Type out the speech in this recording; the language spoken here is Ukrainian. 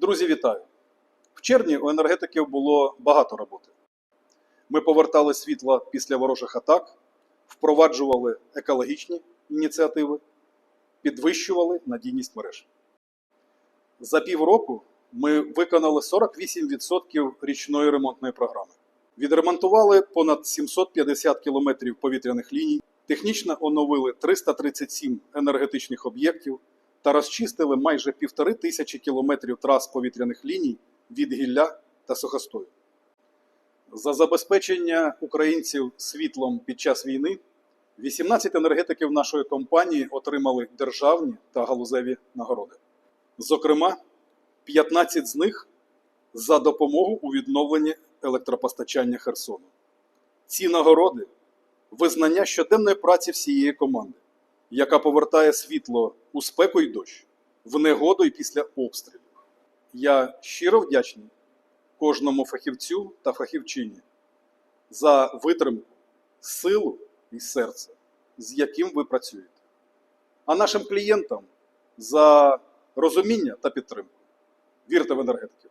Друзі, вітаю! В червні у енергетиків було багато роботи. Ми повертали світло після ворожих атак, впроваджували екологічні ініціативи, підвищували надійність мереж. За півроку ми виконали 48% річної ремонтної програми. Відремонтували понад 750 кілометрів повітряних ліній, технічно оновили 337 енергетичних об'єктів та розчистили майже півтори тисячі кілометрів трас повітряних ліній від гілля та сухостою. За забезпечення українців світлом під час війни 18 енергетиків нашої компанії отримали державні та галузеві нагороди. Зокрема, 15 з них за допомогу у відновленні електропостачання Херсону. Ці нагороди визнання щоденної праці всієї команди, яка повертає світло у спеку й дощ, в негоду і після обстрілів. Я щиро вдячний кожному фахівцю та фахівчині за витримку, силу і серце, з яким ви працюєте. А нашим клієнтам за розуміння та підтримку. Вірте в енергетиків.